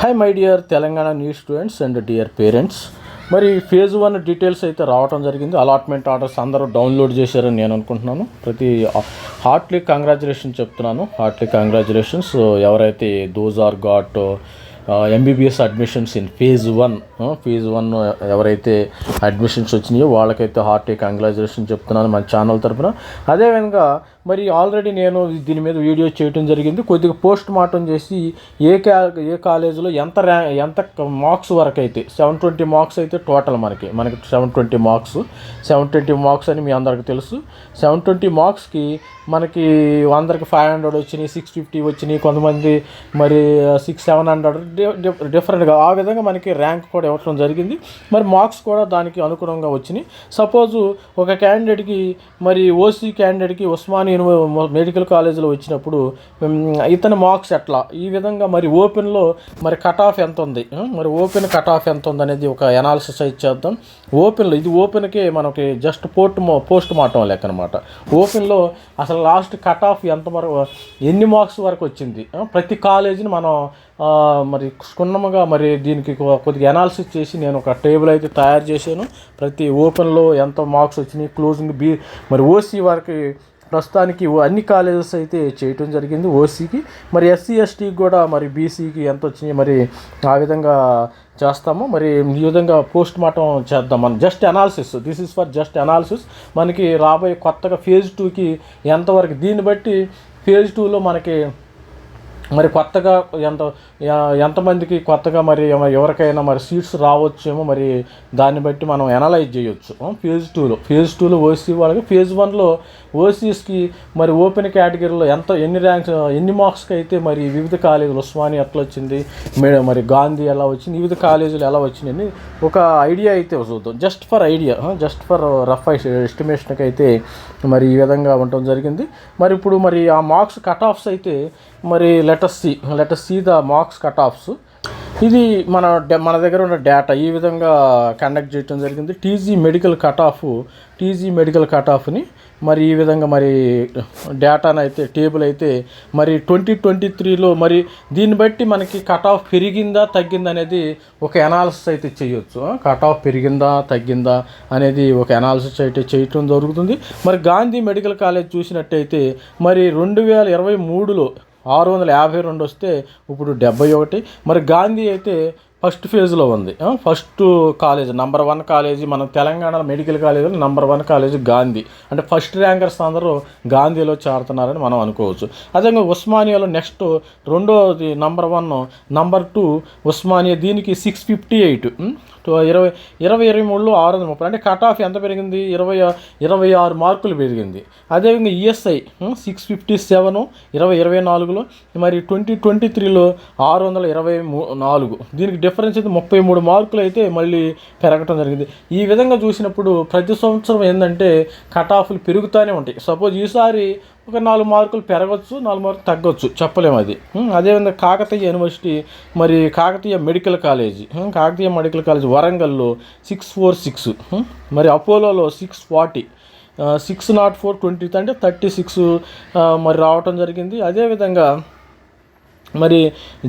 Hi my dear Telangana new students and dear parents మరి phase one details అయితే రావడం జరిగింది. అలాట్మెంట్ ఆర్డర్స్ అందరూ డౌన్లోడ్ చేశారని నేను అనుకుంటున్నాను. ప్రతి హార్ట్లీ కంగ్రాచులేషన్ చెప్తున్నాను. హార్ట్లీ కంగ్రాచులేషన్స్ ఎవరైతే those are got MBBS admissions in phase one phase one ఎవరైతే అడ్మిషన్స్ వచ్చినాయో వాళ్ళకైతే హార్టీ కంగ్రాచులేషన్ చెప్తున్నాను మన ఛానల్ తరపున. అదేవిధంగా మరి ఆల్రెడీ నేను దీని మీద వీడియో చేయడం జరిగింది. కొద్దిగా పోస్ట్ మార్టం చేసి ఏ క్యా ఏ కాలేజీలో ఎంత ర్యా ఎంత మార్క్స్ వరకు అయితే సెవెన్ ట్వంటీ మార్క్స్ అయితే టోటల్ మనకి మనకి seven twenty marks. Seven twenty marks అని మీ అందరికి తెలుసు. సెవెన్ ట్వంటీ మార్క్స్కి మనకి వందరికి ఫైవ్ హండ్రెడ్ వచ్చినాయి సిక్స్ ఫిఫ్టీ వచ్చినాయి కొంతమంది మరి సిక్స్ సెవెన్ హండ్రెడ్ డిఫరెంట్గా ఆ విధంగా మనకి ర్యాంక్ కూడా ఇవ్వడం జరిగింది. మరి మార్క్స్ కూడా దానికి అనుగుణంగా వచ్చినాయి. సపోజు ఒక క్యాండిడేట్కి మరి ఓసీ క్యాండిడేట్కి ఉస్మానియా యూనివ- మెడికల్ కాలేజీలో వచ్చినప్పుడు ఇతని మార్క్స్ ఎట్లా? ఈ విధంగా మరి ఓపెన్లో మరి కట్ ఆఫ్ ఎంత ఉంది మరి ఓపెన్ కట్ ఆఫ్ ఎంత ఉంది అనేది ఒక అనాలిసిస్ అయితే చేద్దాం. ఓపెన్లో ఇది ఓపెన్కే మనకి జస్ట్ పోస్ట్ పోస్ట్ మార్టం లెక్క అనమాట ఓపెన్లో అసలు లాస్ట్ కట్ ఆఫ్ ఎంత వరకు ఎన్ని మార్క్స్ వరకు వచ్చింది? ప్రతి కాలేజీని మనం మరి క్షుణ్ణముగా మరి దీనికి కొద్దిగా అనాలిసిస్ చేసి నేను ఒక టేబుల్ అయితే తయారు చేశాను. ప్రతి ఓపెన్లో ఎంత మార్క్స్ వచ్చినాయి? క్లోజింగ్ బీ మరి ఓసీ వరకు ప్రస్తుతానికి అన్ని కాలేజెస్ అయితే చేయటం జరిగింది ఓసీకి. మరి ఎస్సీ ఎస్టీకి కూడా మరి బీసీకి ఎంత వచ్చినాయి మరి ఆ విధంగా చేస్తాము. మరి ఈ విధంగా పోస్ట్ మార్టం చేద్దాం మనం just analysis. This is for just analysis మనకి రాబోయే కొత్తగా ఫేజ్ టూకి ఎంతవరకు దీన్ని బట్టి ఫేజ్ టూలో మనకి మరి కొత్తగా ఎంత ఎంతమందికి కొత్తగా మరి ఎవరికైనా మరి సీట్స్ రావచ్చేమో మరి దాన్ని బట్టి మనం ఎనలైజ్ చేయొచ్చు. ఫేజ్ టూలో ఫేజ్ టూలో ఓసీ వాళ్ళకి ఫేజ్ వన్లో ఓసీస్కి మరి ఓపెన్ కేటగిరీలో ఎంత ఎన్ని ర్యాంక్స్ ఎన్ని మార్క్స్కి అయితే మరి వివిధ కాలేజీలు ఉస్మాని ఎట్లా వచ్చింది మరి గాంధీ ఎలా వచ్చింది వివిధ కాలేజీలు ఎలా వచ్చినాయని ఒక ఐడియా అయితే చూద్దాం. Just for idea just for rough ఎస్టిమేషన్కి అయితే మరి ఈ విధంగా ఉండటం జరిగింది. మరి ఇప్పుడు మరి ఆ మార్క్స్ కట్ ఆఫ్స్ అయితే మరి letter C letter C the marks cut offs ఇది మన మన దగ్గర ఉన్న డేటా ఈ విధంగా కండక్ట్ చేయడం జరిగింది. TG medical cut off TG medical cut ఆఫ్ని మరి ఈ విధంగా మరి డేటాను అయితే టేబుల్ అయితే మరి ట్వంటీ ట్వంటీ త్రీలో మరి దీన్ని బట్టి మనకి కట్ ఆఫ్ పెరిగిందా తగ్గిందా అనేది ఒక ఎనాలిసిస్ అయితే చేయొచ్చు. కట్ ఆఫ్ పెరిగిందా తగ్గిందా అనేది ఒక ఎనాలిసిస్ అయితే చేయటం జరుగుతుంది. మరి గాంధీ మెడికల్ కాలేజ్ చూసినట్టయితే మరి రెండు వేల ఇరవై మూడులో ఆరు వందల యాభై రెండు వస్తే ఇప్పుడు డెబ్బై ఒకటి. మరి గాంధీ అయితే ఫస్ట్ ఫేజ్లో ఉంది. First college number one college మన తెలంగాణ మెడికల్ కాలేజీలో నంబర్ వన్ కాలేజీ గాంధీ. అంటే ఫస్ట్ ర్యాంకర్స్ అందరూ గాంధీలో చేరుతున్నారని మనం అనుకోవచ్చు. అదేవిధంగా ఉస్మానియాలో నెక్స్ట్ రెండోది number one number two Osmania దీనికి సిక్స్ ఫిఫ్టీ ఎయిట్. ఇరవై ఇరవై ఇరవై మూడులో ఆరు వందల ముప్పై. అంటే కట్ ఆఫ్ ఎంత పెరిగింది? ఇరవై ఇరవై ఆరు మార్కులు పెరిగింది. అదేవిధంగా ఈఎస్ఐ సిక్స్ ఫిఫ్టీ సెవెన్ ఇరవై ఇరవై నాలుగులో మరి ట్వంటీ ట్వంటీ త్రీలో ఆరు వందల ఇరవై మూ నాలుగు. దీనికి డిఫరెన్స్ అయితే ముప్పై మూడు మార్కులు అయితే మళ్ళీ పెరగటం జరిగింది. ఈ విధంగా చూసినప్పుడు ప్రతి సంవత్సరం ఏంటంటే కట్ ఆఫ్లు పెరుగుతూనే ఉంటాయి. సపోజ్ ఈసారి ఒక నాలుగు మార్కులు పెరగచ్చు నాలుగు మార్కులు తగ్గొచ్చు. చెప్పలేము అది. అదేవిధంగా కాకతీయ యూనివర్సిటీ మరి Kakatiya medical college Kakatiya medical college వరంగల్లో సిక్స్ ఫోర్ సిక్స్ మరి అపోలోలో six forty six nought four twenty అంటే థర్టీ సిక్స్ మరి రావటం జరిగింది. అదేవిధంగా మరి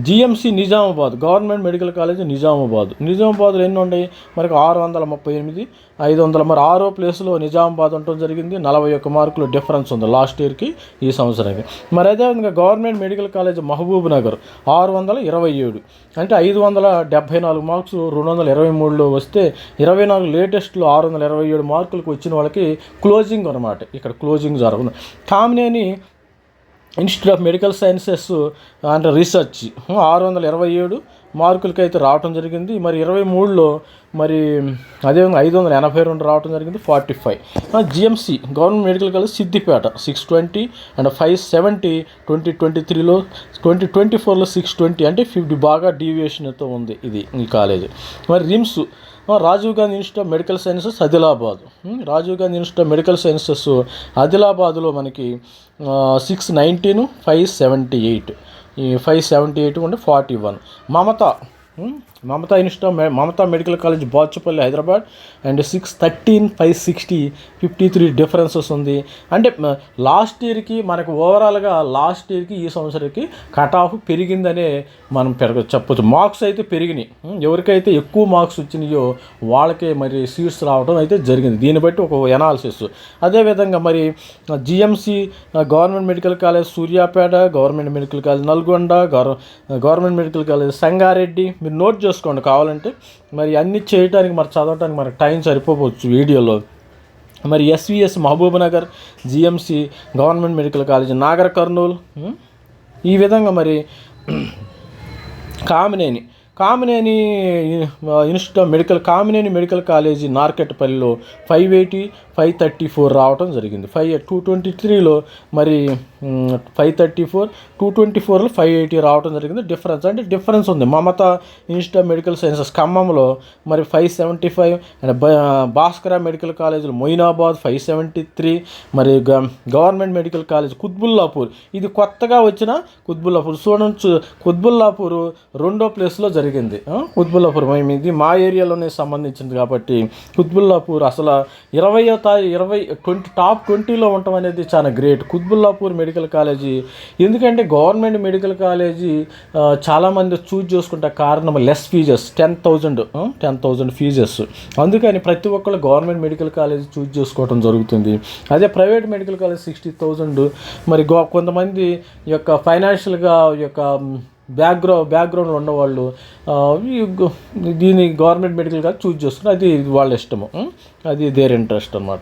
GMC Nizamabad government medical college Nizamabad. నిజామాబాద్లో ఎన్ని ఉన్నాయి మరి ఆరు వందల ముప్పై ఎనిమిది ఐదు వందల మరి ఆరో ప్లేస్లో నిజామాబాద్ ఉండటం జరిగింది. నలభై ఒక్క మార్కులు డిఫరెన్స్ ఉంది లాస్ట్ ఇయర్కి ఈ సంవత్సరానికి. మరి అదేవిధంగా government medical college Mahabub Nagar ఆరు వందల ఇరవై ఏడు. అంటే ఐదు వందల డెబ్భై నాలుగు మార్క్స్ రెండు వందల ఇరవై మూడులో వస్తే ఇరవై నాలుగు లేటెస్ట్లో ఆరు వందల ఇరవై ఏడు మార్కులకు వచ్చిన వాళ్ళకి క్లోజింగ్ అనమాట ఇక్కడ క్లోజింగ్ జరుగుతుంది Kamineni institute of medical sciences and research ఆరు వందల ఇరవై ఏడు మార్కులకి అయితే రావటం జరిగింది. మరి ఇరవై మూడులో మరి అదేవిధంగా ఐదు వందల ఎనభై రెండు రావటం జరిగింది forty five. GMC government medical college Siddipet six twenty and five seventy twenty twenty త్రీలో ట్వంటీ ట్వంటీ ఫోర్లో సిక్స్ ట్వంటీ అంటే ఫిఫ్టీ బాగా డీవియేషన్తో ఉంది ఇది ఈ కాలేజ్. మరి RIMS Rajiv Gandhi institute of medical sciences Adilabad. Rajiv Gandhi institute of medical sciences ఆదిలాబాద్లో మనకి six nineteen five seventy eight five seventy eight ఉంటే forty one Mamata Hmm? Mamata insta Mamata medical college Bachupally Hyderabad. And six thirteen five sixty fifty three differences ఉంది. అంటే last ఇయర్కి మనకు ఓవరాల్గా last ఇయర్కి ఈ సంవత్సరానికి కట్ ఆఫ్ పెరిగిందనే మనం పెరగ చెప్పచ్చు. మార్క్స్ అయితే పెరిగినాయి. Hmm? ఎవరికైతే ఎక్కువ మార్క్స్ వచ్చినాయో వాళ్ళకే మరి సీట్స్ రావడం అయితే జరిగింది. దీన్ని బట్టి ఒక ఎనాలిసిస్ అదేవిధంగా మరి GMC government medical college Suryapet government medical college Nalgonda government medical college Sangareddy మీరు నోట్ చేసుకోండి కావాలంటే. మరి అన్ని చేయడానికి మరి చదవటానికి మనకు టైం సరిపోవచ్చు వీడియోలో. మరి SVS Mahabubnagar GMC government medical college Nagar Kurnool ఈ విధంగా మరి Kamineni Kamineni institute of medical Kamineni medical college నార్కెట్పల్లిలో five eighty five thirty four రావటం జరిగింది. ఫైవ్ టూ ట్వంటీ త్రీలో మరి five thirty four two twenty ఫోర్లో ఫైవ్ ఎయిటీ రావటం జరిగింది. డిఫరెన్స్ అంటే డిఫరెన్స్ ఉంది. Mamata institute of medical sciences ఖమ్మంలో మరి five seventy five and Bhaskara medical కాలేజీలో మొయినాబాద్ ఫైవ్ సెవెంటీ త్రీ మరి గ- గవర్నమెంట్ మెడికల్ కాలేజ్ కుత్బుల్లాపూర్. ఇది కొత్తగా వచ్చిన కుత్బుల్లాపూర్. స్టూడెంట్స్ కుత్బుల్లాపూర్ రెండో ప్లేస్లో జరిగింది. జరిగింది. కుత్బుల్లాపూర్ మేము ఇది మా ఏరియాలోనే సంబంధించింది కాబట్టి కుత్బుల్లాపూర్ అసలు ఇరవయో తా ఇరవై ట్వంటీ టాప్ ట్వంటీలో ఉండటం అనేది చాలా గ్రేట్. Quthbullapur medical college. ఎందుకంటే గవర్నమెంట్ మెడికల్ కాలేజీ చాలామంది చూజ్ చేసుకుంటే కారణం less fees ten thousand ten thousand fees. అందుకని ప్రతి ఒక్కళ్ళు గవర్నమెంట్ మెడికల్ కాలేజీ చూజ్ చేసుకోవడం జరుగుతుంది. అదే private medical college sixty thousand. మరి గో కొంతమంది యొక్క ఫైనాన్షియల్గా యొక్క బ్యాక్గ్రౌ బ్యాక్గ్రౌండ్ ఉన్నవాళ్ళు దీన్ని దీని గవర్నమెంట్ మెడికల్ కాలేజ్ చూజ్ చేస్తున్నారు. అది వాళ్ళ ఇష్టము. అది దేర్ ఇంట్రెస్ట్ అనమాట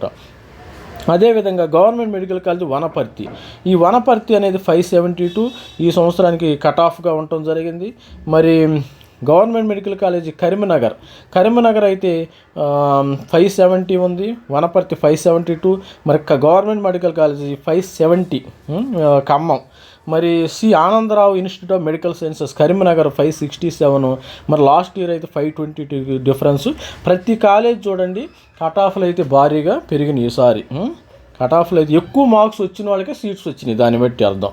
అదేవిధంగా గవర్నమెంట్ మెడికల్ కాలేజ్ వనపర్తి. ఈ వనపర్తి అనేది ఫైవ్ సెవెంటీ టూ ఈ సంవత్సరానికి కట్ ఆఫ్గా ఉండటం జరిగింది. మరి government medical college Karimnagar. Karimnagar అయితే ఫైవ్ సెవెంటీ ఉంది. Wanaparthy five seventy two. మరి క- government medical college five seventy. Khammam. మరి C Anandrao institute of medical sciences Karimnagar five sixty seven. మరి లాస్ట్ ఇయర్ అయితే ఫైవ్ ట్వంటీ టూ డిఫరెన్స్. ప్రతి college చూడండి cut ఆఫ్లు అయితే భారీగా పెరిగినాయి ఈసారి. కట్ ఆఫ్లో అయితే ఎక్కువ మార్క్స్ వచ్చిన వాళ్ళకే సీట్స్ వచ్చినాయి దాన్ని బట్టి అర్థం.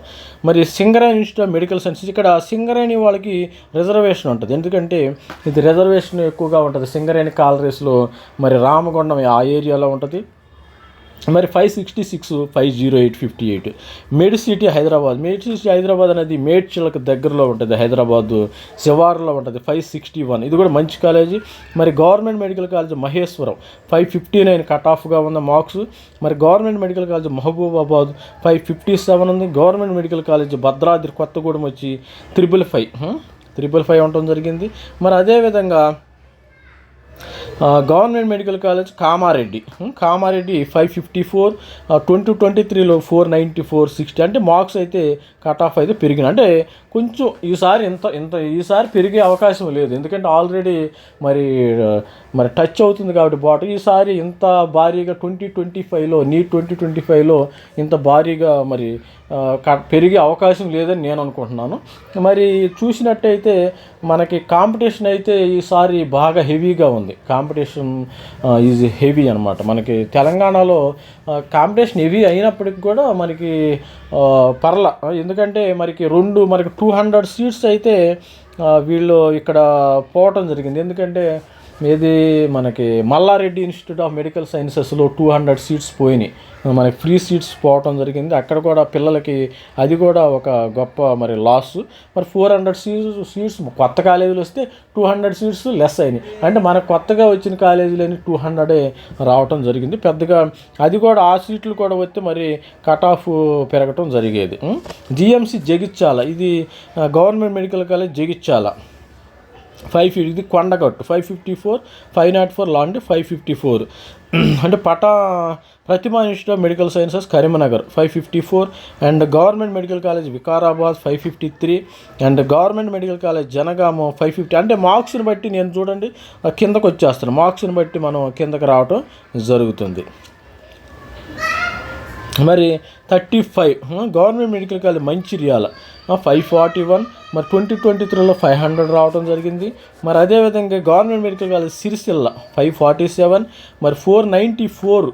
మరి Singareni institute of medical sciences ఇక్కడ సింగరేణి వాళ్ళకి రిజర్వేషన్ ఉంటుంది. ఎందుకంటే ఇది రిజర్వేషన్ ఎక్కువగా ఉంటుంది. సింగరేణి కాలరీస్లో మరి రామగుండం ఆ ఏరియాలో ఉంటుంది. మరి five sixty six five zero eight fifty eight med city Hyderabad. Med city Hyderabad అనేది మేడ్చలకు దగ్గరలో ఉంటుంది. హైదరాబాద్ శివార్లో ఉంటుంది. ఫైవ్ సిక్స్టీ వన్ ఇది కూడా మంచి కాలేజీ మరి government medical college Maheshwaram. Five fifty nine cut ఆఫ్గా ఉన్న మార్క్స్ మరి government medical college Mahabubabad. Five fifty seven ఉంది. Government medical college Bhadradri Kothagudem వచ్చి త్రిబుల్ ఫైవ్ త్రిబుల్ ఫైవ్ ఉండటం జరిగింది. మరి అదేవిధంగా government medical college Kamareddy. Kamareddy five fifty four twenty twenty త్రీలో four ninety four sixty అంటే marks అయితే cut off అయితే పెరిగిన అంటే కొంచెం ఈసారి ఇంత ఇంత ఈసారి పెరిగే అవకాశం లేదు. ఎందుకంటే ఆల్రెడీ మరి మరి టచ్ అవుతుంది కాబట్టి బాట. ఈసారి ఇంత భారీగా ట్వంటీ ట్వంటీ ఫైవ్లో నీట్ ట్వంటీ ట్వంటీ ఫైవ్లో ఇంత భారీగా మరి పెరిగే అవకాశం లేదని నేను అనుకుంటున్నాను. మరి చూసినట్టయితే మనకి కాంపిటీషన్ అయితే ఈసారి బాగా హెవీగా ఉంది. కాంపిటీషన్ ఈజ్ హెవీ అనమాట మనకి తెలంగాణలో కాంపిటీషన్ హెవీ అయినప్పటికి కూడా మనకి పర్ల. ఎందుకంటే మనకి రెండు మనకి టూ హండ్రెడ్ సీట్స్ అయితే వీళ్ళు ఇక్కడ పోవటం జరిగింది. ఎందుకంటే ఇది మనకి మల్లారెడ్డి ఇన్స్టిట్యూట్ ఆఫ్ మెడికల్ సైన్సెస్లో టూ హండ్రెడ్ సీట్స్ పోయినాయి. మనకి ఫ్రీ సీట్స్ పోవటం జరిగింది. అక్కడ కూడా పిల్లలకి అది కూడా ఒక గొప్ప మరి లాస్. మరి ఫోర్ హండ్రెడ్ సీట్స్ సీట్స్ కొత్త కాలేజీలు వస్తే టూ హండ్రెడ్ సీట్స్ లెస్ అయినాయి. అంటే మనకు కొత్తగా వచ్చిన కాలేజీలని టూ హండ్రెడే రావటం జరిగింది. పెద్దగా అది కూడా ఆ సీట్లు కూడా వస్తే మరి కట్ ఆఫ్ పెరగటం జరిగేది. జిఎంసి జగిత్యాల. ఇది government medical college Jagtial. Five fifty ఇది Kondagattu five fifty four five nought four లాంటి ఫైవ్ ఫిఫ్టీ ఫోర్. అంటే పటా Prathima institute of medical sciences Karimnagar five fifty four. And government medical college Vikarabad five fifty three. And government medical college Jangaon five fifty. అంటే మార్క్స్ని బట్టి నేను చూడండి కిందకు వచ్చేస్తాను మార్క్స్ని బట్టి మనం కిందకి రావటం జరుగుతుంది. మరి thirty five government medical college Mancherial five forty one మరి ట్వంటీ ట్వంటీ త్రీలో ఫైవ్ హండ్రెడ్ రావడం జరిగింది. మరి అదేవిధంగా government medical college Sircilla five forty seven మరి ఫోర్ నైంటీ ఫోర్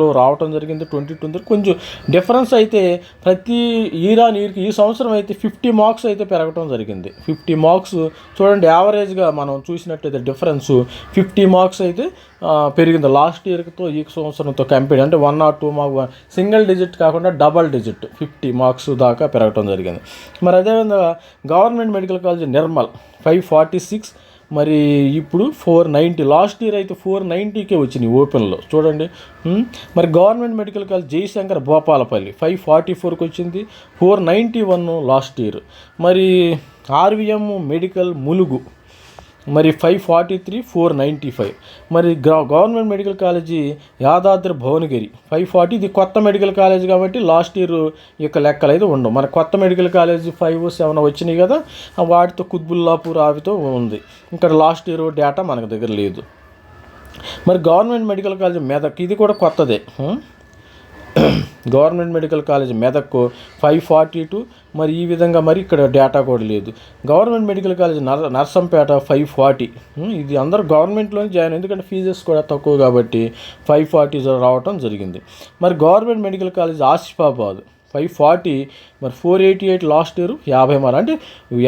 లో రావటం జరిగింది ట్వంటీ ట్వంటీ కొంచెం డిఫరెన్స్ అయితే ప్రతి ఈరాన్ ఇయర్కి ఈ సంవత్సరం అయితే ఫిఫ్టీ మార్క్స్ అయితే పెరగటం జరిగింది. ఫిఫ్టీ మార్క్స్ చూడండి యావరేజ్గా మనం చూసినట్టయితే డిఫరెన్స్ ఫిఫ్టీ మార్క్స్ అయితే పెరిగింది. లాస్ట్ ఇయర్తో ఈ సంవత్సరంతో కంపేర్ అంటే one or two mark single digit కాకుండా డబల్ డిజిట్ ఫిఫ్టీ మార్క్స్ దాకా పెరగటం జరిగింది. మరి అదేవిధంగా government medical college Nirmal five forty six మరి ఇప్పుడు ఫోర్ నైంటీ లాస్ట్ ఇయర్ అయితే ఫోర్ నైంటీకే వచ్చినాయి ఓపెన్లో. చూడండి. మరి government medical college Jayashankar Bhupalpally five forty ఫోర్కి వచ్చింది. Four ninety one last year. మరి ఆర్వీఎం మెడికల్ ములుగు మరి five forty three four ninety five మరి government medical college Yadadri Bhuvanagiri. Five forty ఇది కొత్త మెడికల్ కాలేజ్ కాబట్టి లాస్ట్ ఇయర్ యొక్క లెక్కలు అయితే ఉండవు. మన కొత్త మెడికల్ కాలేజ్ ఫైవ్ సెవెన్ వచ్చినాయి కదా వాటితో కుత్బుల్లాపూర్ ఆవితో ఉంది. ఇక్కడ లాస్ట్ ఇయర్ డేటా మనకు దగ్గర లేదు. మరి గవర్నమెంట్ మెడికల్ కాలేజ్ మెదక్ ఇది కూడా కొత్తదే. Government medical college Medak five forty two మరి ఈ విధంగా మరి ఇక్కడ డేటా కూడా లేదు. గవర్నమెంట్ మెడికల్ కాలేజ్ నర్ నర్సంపేట ఫైవ్ ఫార్టీ. ఇది అందరూ గవర్నమెంట్లోనే జాయిన్ ఎందుకంటే ఫీజెస్ కూడా తక్కువ కాబట్టి ఫైవ్ ఫార్టీ రావటం జరిగింది. మరి government medical college Asifabad. Five forty మరి four eighty eight last year యాభై మార్క్ అంటే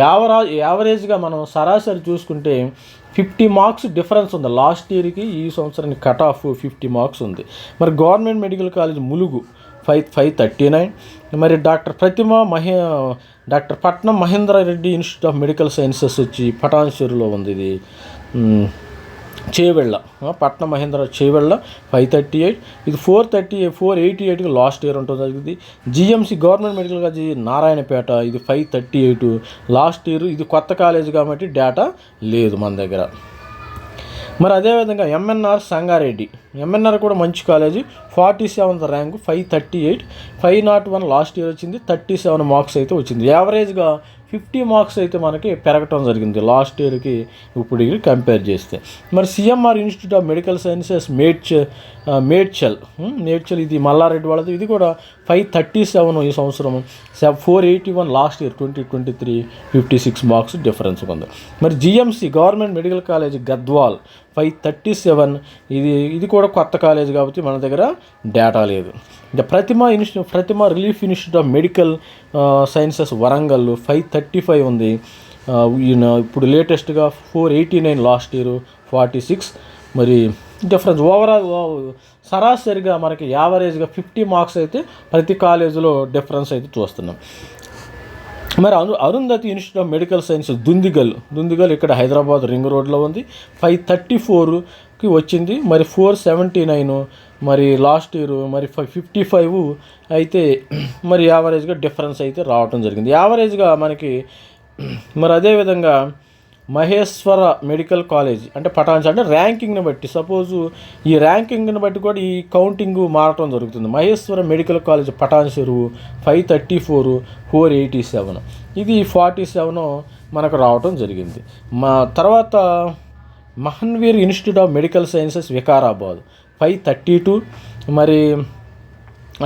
యావరా యావరేజ్గా మనం సరాసరి చూసుకుంటే ఫిఫ్టీ మార్క్స్ డిఫరెన్స్ ఉంది. లాస్ట్ ఇయర్కి ఈ సంవత్సరానికి కట్ ఆఫ్ ఫిఫ్టీ మార్క్స్ ఉంది. మరి government medical college Mulugu five five thirty nine. మరి doctor Pratima Mahe doctor Patnam Mahendra Reddy institute of medical sciences వచ్చి పటాన్చెరులో ఉంది ఇది. Chevella పట్న Patnam Mahendra Chevella five thirty eight. ఇది ఫోర్ థర్టీ ఫోర్ ఎయిటీ ఎయిట్కి last year ఉంటుంది. ఇది GMC government medical college Narayanpet ఇది five thirty eight. Last year ఇది కొత్త కాలేజ్ కాబట్టి డేటా లేదు మన దగ్గర. మరి అదేవిధంగా ఎంఎన్ఆర్ సంగారెడ్డి. ఎంఎన్ఆర్ కూడా మంచి college. Forty seventh rank five thirty eight. Five not one last year వచ్చింది. థర్టీ సెవెన్ మార్క్స్ అయితే వచ్చింది. యావరేజ్గా ఫిఫ్టీ మార్క్స్ అయితే మనకి పెరగటం జరిగింది. లాస్ట్ ఇయర్కి ఇప్పుడు కంపేర్ చేస్తే. మరి CMR institute of medical sciences Medcha Medchal Medchal ఇది మల్లారెడ్డి వాళ్ళది. ఇది కూడా ఫైవ్ థర్టీ సెవెన్ ఈ సంవత్సరం. Four eighty one last year twenty twenty three fifty six marks difference ఉంది. మరి GMC government medical college Gadwal five thirty seven ఇది ఇది కూడా కొత్త కాలేజ్ కాబట్టి మన దగ్గర డేటా లేదు. ఇంకా Pratima ఇన్స్టి Pratima relief institute of medical sciences Warangal five thirty five ఉంది. Uh, ఈయన ఇప్పుడు లేటెస్ట్గా four eighty nine last year forty six మరి డిఫరెన్స్ ఓవరాల్ uh, సరాసరిగా మనకి యావరేజ్గా ఫిఫ్టీ మార్క్స్ అయితే ప్రతి కాలేజీలో డిఫరెన్స్ అయితే చూస్తున్నాం. మరి అరు Arundhati institute of medical science Dundigal. Dundigal ఇక్కడ హైదరాబాద్ రింగ్ రోడ్లో ఉంది. ఫైవ్ థర్టీ ఫోర్కి వచ్చింది. మరి ఫోర్ సెవెంటీ నైన్ మరి లాస్ట్ ఇయర్ మరి ఫైవ్ ఫిఫ్టీ ఫైవ్ అయితే మరి యావరేజ్గా డిఫరెన్స్ అయితే రావటం జరిగింది. యావరేజ్గా మనకి మరి అదేవిధంగా మహేశ్వర మెడికల్ కాలేజ్ అంటే పటాన్స్ అంటే ర్యాంకింగ్ని బట్టి సపోజు ఈ ర్యాంకింగ్ని బట్టి కూడా ఈ కౌంటింగ్ మారటం జరుగుతుంది. Maheshwara medical college Patan Cheruvu five thirty four four eighty seven ఇది ఫార్టీ సెవెన్ మనకు రావటం జరిగింది. మా తర్వాత Mahavir institute of medical sciences Vikarabad. Five thirty two. మరి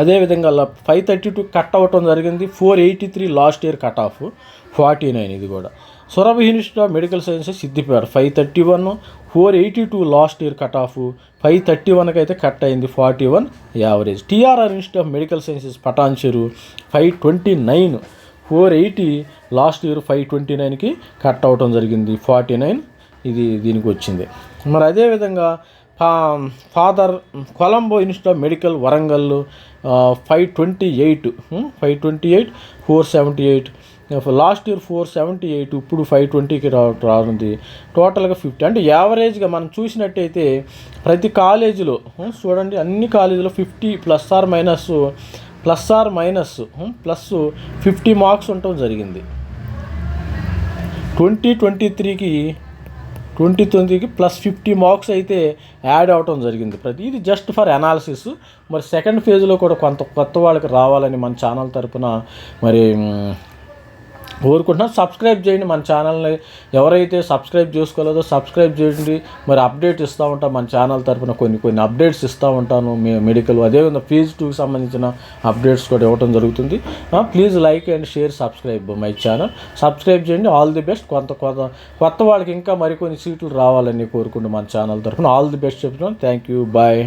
అదేవిధంగా ఫైవ్ థర్టీ టూ కట్ అవ్వటం జరిగింది. Four eighty three last year cut off forty nine ఇది కూడా. Surabhi institute of medical sciences Siddipet five thirty one four eighty two last year cut off five thirty వన్కి అయితే cut అయింది forty one average. TRR institute of medical sciences Patancheru five twenty nine four eighty last year five twenty నైన్కి cut అవటం జరిగింది. Forty nine ఇది దీనికి వచ్చింది. మరి అదేవిధంగా father Colombo institute of medical Warangal five twenty eight five twenty eight four seventy eight. Last year four seventy eight ఇప్పుడు five ట్వంటీకి రా రానుంది. టోటల్గా ఫిఫ్టీ. అంటే యావరేజ్గా మనం చూసినట్టయితే ప్రతి కాలేజీలో చూడండి అన్ని కాలేజీలో fifty plus or minus plus or minus plus fifty marks ఉండటం జరిగింది. ట్వంటీ ట్వంటీ త్రీకి ట్వంటీ తొమ్మిదికి ప్లస్ ఫిఫ్టీ మార్క్స్ అయితే యాడ్ అవటం జరిగింది. ప్రతి ఇది జస్ట్ ఫర్ అనాలిసిస్ మరి సెకండ్ ఫేజ్లో కూడా కొంత కొత్త వాళ్ళకి రావాలని మన ఛానల్ తరపున మరి కోరుకుంటున్నాం. కోరుకుంటున్నాను సబ్స్క్రైబ్ చేయండి మన ఛానల్ని. ఎవరైతే సబ్స్క్రైబ్ చేసుకోలేదో సబ్స్క్రైబ్ చేయండి. మరి అప్డేట్ ఇస్తూ ఉంటాం మన ఛానల్ తరపున. కొన్ని కొన్ని అప్డేట్స్ ఇస్తూ ఉంటాను మీ మెడికల్ అదేవిధంగా ఫీజ్ టూకి సంబంధించిన అప్డేట్స్ కూడా ఇవ్వడం జరుగుతుంది. Please like and share subscribe my channel subscribe చేయండి. ఆల్ ది బెస్ట్ కొంత కొత్త కొత్త వాళ్ళకి ఇంకా మరికొన్ని సీట్లు రావాలని కోరుకుంటూ మన ఛానల్ తరపున. ఆల్ ది బెస్ట్ చెప్తున్నాను. Thank you bye